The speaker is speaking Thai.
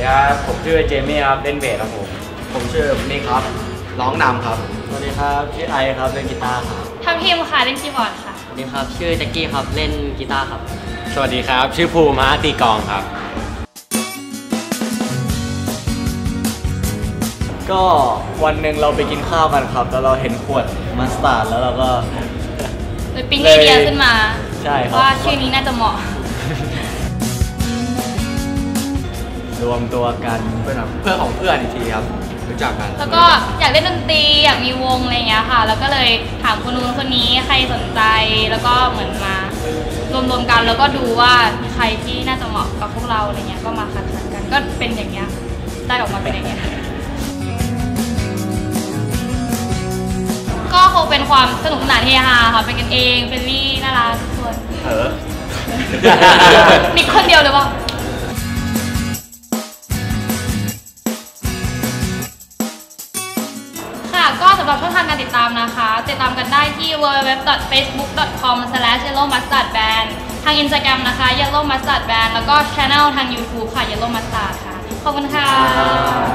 เจมี่ครับเล่นเบสครับผม ผมชื่อนี่ครับร้องนำครับ สวัสดีครับชื่อไอครับเล่นกีตาร์ครับทำพิมพ์ค่ะเล่นคีย์บอร์ดค่ะ สวัสดีครับชื่อแจ็คกี้ครับเล่นกีตาร์ครับ สวัสดีครับ ชื่อภูมิฮะตีกลองครับ ก็วันหนึ่งเราไปกินข้าวกันครับ แล้วเราเห็นขวดมัสตาร์ดแล้วเราก็เลยปิ๊งไอเดียขึ้นมา ใช่ครับว่าชื่อนี้น่าจะเหมาะ รวมตัวกันเพื่อนครับเพื่อนของเพื่อนอีกทีครับรู้จักกันแล้วก็อยากเล่นดนตรีอยากมีวงอะไรอย่างเงี้ยค่ะ แล้วก็เลยถามคนนู้นคนนี้ใครสนใจแล้วก็เหมือนมารวมๆกันแล้วก็ดูว่าใครที่น่าจะเหมาะกับพวกเราอะไรเงี้ยก็มาคัดสรรกันก็เป็นอย่างเงี้ยได้ออกมาเป็นอย่างเงี้ยก็คงเป็นความสนุกสนานเฮฮาค่ะเป็นกันเองเฟรนลี่น่ารักทุกคนเออนิกคนเดียวเลยว่าค่ะ กับช่องทางการติดตามนะคะ ติดตามกันได้ที่ www.facebook.com/yellowmustardband ทาง Instagram นะคะ yellowmustardband แล้วก็ channel ทาง YouTube ค่ะ yellowmustard ค่ะ ขอบคุณค่ะ